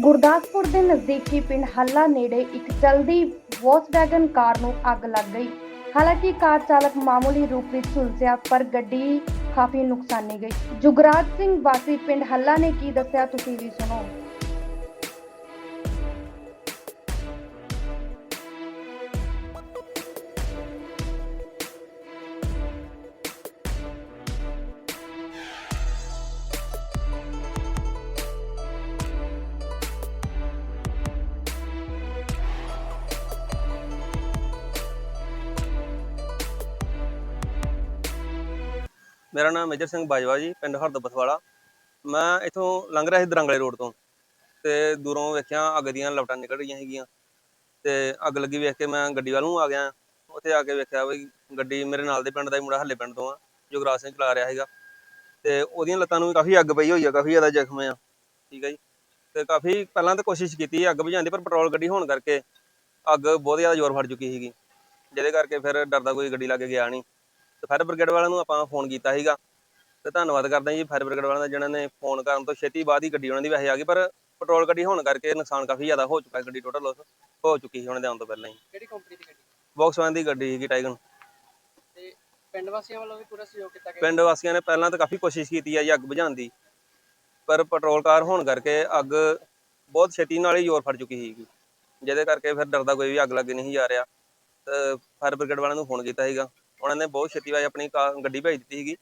ਗੁਰਦਾਸਪੁਰ ਦੇ ਨਜ਼ਦੀਕੀ ਪਿੰਡ ਹੱਲਾ ਨੇੜੇ ਇੱਕ ਚਲਦੀ ਵੋਕਸਵੈਗਨ ਕਾਰ ਨੂੰ ਅੱਗ ਲੱਗ ਗਈ। ਹਾਲਾਂਕਿ ਕਾਰ ਚਾਲਕ ਮਾਮੂਲੀ ਰੂਪ ਵਿੱਚ ਝੁਲਸਿਆ ਪਰ ਗੱਡੀ ਕਾਫੀ ਨੁਕਸਾਨੀ ਗਈ। ਜੁਗਰਾਜ ਸਿੰਘ ਵਾਸੀ ਪਿੰਡ ਹੱਲਾ ਨੇ ਕੀ ਦੱਸਿਆ, ਤੁਸੀਂ ਵੀ ਸੁਣੋ। ਮੇਰਾ ਨਾਮ ਮੇਜਰ ਸਿੰਘ ਬਾਜਵਾ ਜੀ, ਪਿੰਡ ਹਰਦਬਤ ਵਾਲਾ ਮੈਂ ਇਥੋਂ ਲੰਘ ਰਿਹਾ ਸੀ ਦਰੰਗਲੇ ਰੋਡ ਤੋਂ ਤੇ ਦੂਰੋਂ ਵੇਖਿਆ ਅੱਗ ਦੀਆਂ ਲਪਟਾਂ ਨਿਕਲ ਰਹੀਆਂ ਹੈਗੀਆਂ ਤੇ ਅੱਗ ਲੱਗੀ ਵੇਖ ਕੇ ਮੈਂ ਗੱਡੀ ਵੱਲ ਨੂੰ ਆ ਗਿਆ। ਉੱਥੇ ਆ ਕੇ ਵੇਖਿਆ ਵੀ ਗੱਡੀ ਮੇਰੇ ਨਾਲ ਦੇ ਪਿੰਡ ਦਾ ਹੀ ਮੁੰਡਾ ਹੱਲੇ ਪਿੰਡ ਤੋਂ ਆ, ਜੋਗਰਾਜ ਸਿੰਘ ਚਲਾ ਰਿਹਾ ਹੈਗਾ ਤੇ ਉਹਦੀਆਂ ਲੱਤਾਂ ਨੂੰ ਵੀ ਕਾਫੀ ਅੱਗ ਪਈ ਹੋਈ ਆ, ਕਾਫੀ ਜ਼ਿਆਦਾ ਜ਼ਖਮ ਆ, ਠੀਕ ਹੈ ਜੀ। ਤੇ ਕਾਫੀ ਪਹਿਲਾਂ ਤਾਂ ਕੋਸ਼ਿਸ਼ ਕੀਤੀ ਅੱਗ ਬੁਝਾਉਣ ਦੀ, ਪਰ ਪੈਟਰੋਲ ਗੱਡੀ ਹੋਣ ਕਰਕੇ ਅੱਗ ਬਹੁਤ ਜ਼ਿਆਦਾ ਜ਼ੋਰ ਫੜ ਚੁੱਕੀ ਸੀਗੀ। ਜਿਹਦੇ ਕਰਕੇ ਫਿਰ ਡਰਦਾ ਕੋਈ ਗੱਡੀ ਲਾਗੇ ਗਿਆ ਨਹੀਂ। ਤੇ ਫਾਇਰ ਬ੍ਰਿਗੇਡ ਵਾਲਿਆਂ ਨੂੰ ਆਪਾਂ ਫੋਨ ਕੀਤਾ ਸੀਗਾ। ਤੇ ਧੰਨਵਾਦ ਕਰਦਾ ਜੀ ਫਾਇਰ ਬ੍ਰਿਗੇਡ ਵਾਲਿਆਂ ਦਾ ਜਿਨ੍ਹਾਂ ਨੇ ਫੋਨ ਕਰਨ ਤੋਂ ਛੇਤੀ ਬਾਅਦ ਹੀ ਗੱਡੀ ਉਹਨਾਂ ਦੀ ਵੈਸੇ ਆ ਗਈ ਪਰ ਪੈਟਰੋਲ ਗੱਡੀ ਹੋਣ ਕਰਕੇ ਨੁਕਸਾਨ ਕਾਫੀ ਜ਼ਿਆਦਾ ਹੋ ਚੁੱਕਾ ਗੱਡੀ ਟੋਟਲ ਲੋਸ ਹੋ ਚੁੱਕੀ ਸੀ ਉਹਨਾਂ ਦੇ ਆਉਣ ਤੋਂ ਪਹਿਲਾਂ ਹੀ। ਕਿਹੜੀ ਕੰਪਨੀ ਦੀ ਗੱਡੀ? ਵੌਕਸਵੈਗਨ ਦੀ ਗੱਡੀ ਸੀਗੀ ਟਾਈਗਨ ਤੇ ਪਿੰਡ ਵਾਸੀਆਂ ਵੱਲੋਂ ਵੀ ਪੂਰਾ ਸਹਿਯੋਗ ਕੀਤਾ ਗਿਆ? ਪਿੰਡ ਵਾਸੀਆਂ ਨੇ ਪਹਿਲਾਂ ਤਾਂ ਕਾਫੀ ਕੋਸ਼ਿਸ਼ ਕੀਤੀ ਹੈ ਜੀ ਅੱਗ ਬੁਝਾਉਣ ਦੀ ਪਰ ਪੈਟਰੋਲ ਕਾਰ ਹੋਣ ਕਰਕੇ ਅੱਗ ਬਹੁਤ ਛੇਤੀ ਨਾਲ ਹੀ ਜ਼ੋਰ ਫੜ ਚੁੱਕੀ ਸੀਗੀ। ਜਿਹਦੇ ਕਰਕੇ ਫਿਰ ਡਰਦਾ ਕੋਈ ਵੀ ਅੱਗ ਲੱਗੇ ਨਹੀਂ ਜਾ ਰਿਹਾ। ਤੇ ਫਾਇਰ ਬ੍ਰਿਗੇਡ ਵਾਲਿਆਂ ਨੂੰ ਫੋਨ ਕੀਤਾ ਸੀਗਾ। ਉਹਨਾਂ ਨੇ ਬਹੁਤ ਛੇਤੀ ਆਪਣੀ ਕਾ- ਗੱਡੀ ਭੇਜ ਦਿੱਤੀ ਸੀਗੀ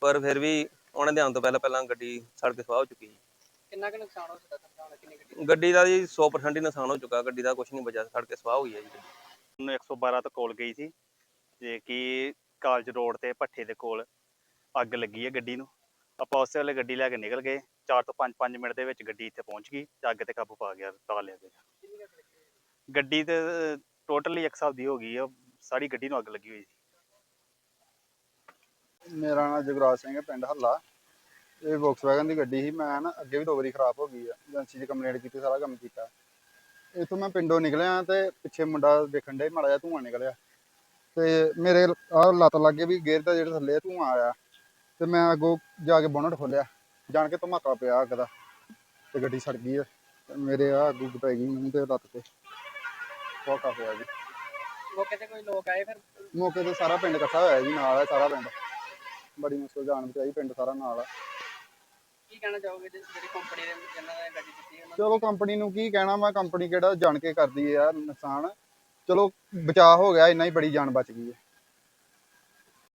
ਪਰ ਫਿਰ ਵੀ ਉਹਨਾਂ ਦੇ ਆਉਣ ਤੋਂ ਪਹਿਲਾਂ ਪਹਿਲਾਂ ਗੱਡੀ ਸੜ ਕੇ ਸਵਾਹ ਹੋ ਚੁੱਕੀ ਸੀ। ਕਿੰਨਾ ਕੁ ਨੁਕਸਾਨ ਹੋ ਸਕਦਾ ਤੁਹਾਨੂੰ ਕਿੰਨੀ ਗੱਡੀ? ਗੱਡੀ ਦਾ ਜੀ 100% ਹੀ ਨੁਕਸਾਨ ਹੋ ਚੁੱਕਾ ਗੱਡੀ ਦਾ ਕੁਝ ਨਹੀਂ ਬਚਿਆ ਸੜ ਕੇ ਸਵਾਹ ਹੋਈ ਹੈ ਜੀ। ਨੂੰ 112 ਤੋਂ ਕਾਲ ਗਈ ਸੀ ਜੇ ਕਿ ਕਾਲਜ ਰੋਡ ਤੇ ਭੱਠੇ ਦੇ ਕੋਲ ਅੱਗ ਲੱਗੀ ਹੈ ਗੱਡੀ ਨੂੰ। ਆਪਾਂ ਉਸੇ ਵੇਲੇ ਗੱਡੀ ਲੈ ਕੇ ਨਿਕਲ ਗਏ 4 ਤੋਂ 5 5 ਮਿੰਟ ਦੇ ਵਿੱਚ ਗੱਡੀ ਇੱਥੇ ਪਹੁੰਚ ਗਈ ਤੇ ਅੱਗ ਤੇ ਕਾਬੂ ਪਾ ਗਿਆ ਪਾ ਲਿਆ ਗਿਆ। ਗੱਡੀ ਤੇ ਟੋਟਲੀ ਇੱਕ ਹਿਸਾਬ ਦੀ ਹੋ ਗਈ ਆ ਸਾਰੀ ਗੱਡੀ ਨੂੰ ਅੱਗ ਲੱਗੀ ਹੋਈ ਸੀ। ਮੇਰਾ ਨਾਮ ਜਗਰਾਜ ਸਿੰਘ ਹੈ ਪਿੰਡ ਹੱਲਾ। ਇਹ ਵੋਕਸਵੈਗਨ ਦੀ ਗੱਡੀ ਸੀ ਮੈਂ ਨਾ ਅੱਗੇ ਵੀ ਦੋ ਵਾਰੀ ਖਰਾਬ ਹੋ ਗਈ ਆ। ਏਜੰਸੀ 'ਚ ਕੰਪਲੇਂਟ ਕੀਤੀ ਸਾਰਾ ਕੰਮ ਕੀਤਾ। ਇੱਥੋਂ ਮੈਂ ਪਿੰਡੋਂ ਨਿਕਲਿਆ ਤੇ ਪਿੱਛੇ ਮੁੰਡਾ ਦੇਖਣ ਡੇ ਮਾੜਾ ਜਿਹਾ ਧੂੰਆਂ ਨਿਕਲਿਆ। ਤੇ ਮੇਰੇ ਆਹ ਲੱਤ ਲੱਗੇ ਵੀ ਗੇਅਰ ਦਾ ਜਿਹੜਾ ਥੱਲੇ ਧੂੰਆਂ ਆਇਆ। ਤੇ ਮੈਂ ਅੱਗੋਂ ਜਾ ਕੇ ਬੋਨਟ ਖੋਲਿਆ ਜਾਣ ਕੇ ਧਮਾਕਾ ਪਿਆ ਅੱਗ ਦਾ। ਤੇ ਗੱਡੀ ਸੜ ਗਈ ਆ। ਤੇ ਮੇਰੇ ਆ ਅੱਗ ਪੈ ਗਈ ਮੂੰਹ ਤੇ ਲੱਤ ਤੇ। ਬਹੁਤ ਪਿਆ ਜੀ। ਮੌਕੇ ਤੇ ਕੋਈ ਲੋਕ ਆਏ ਫਿਰ? ਮੌਕੇ ਤੇ ਸਾਰਾ ਪਿੰਡ ਇਕੱਠਾ ਹੋਇਆ ਜੀ ਨਾਲ ਹੈ ਸਾਰਾ ਪਿੰਡ। ਬੜੀ ਮੁਸ਼ਕਲ ਜਾਣ ਬਚਾਈ ਪਿੰਡ ਸਾਰਾ ਨਾਲ ਆ। ਕੀ ਕਹਿਣਾ ਚਾਹੋਗੇ ਜਿਸ ਜਿਹੜੀ ਕੰਪਨੀ ਦੇ ਜਿਨ੍ਹਾਂ ਨੇ ਗੱਡੀ ਦਿੱਤੀ ਉਹਨਾਂ ਚਲੋ ਕੰਪਨੀ ਨੂੰ ਕੀ ਕਹਿਣਾ ਮੈਂ ਕੰਪਨੀ ਕਿਹੜਾ ਜਾਣ ਕੇ ਕਰਦੀ ਹੈ ਨੁਕਸਾਨ। ਚਲੋ ਬਚਾਅ ਹੋ ਗਿਆ ਇੰਨਾ ਹੀ ਬੜੀ ਜਾਨ ਬਚ ਗਈ ਹੈ।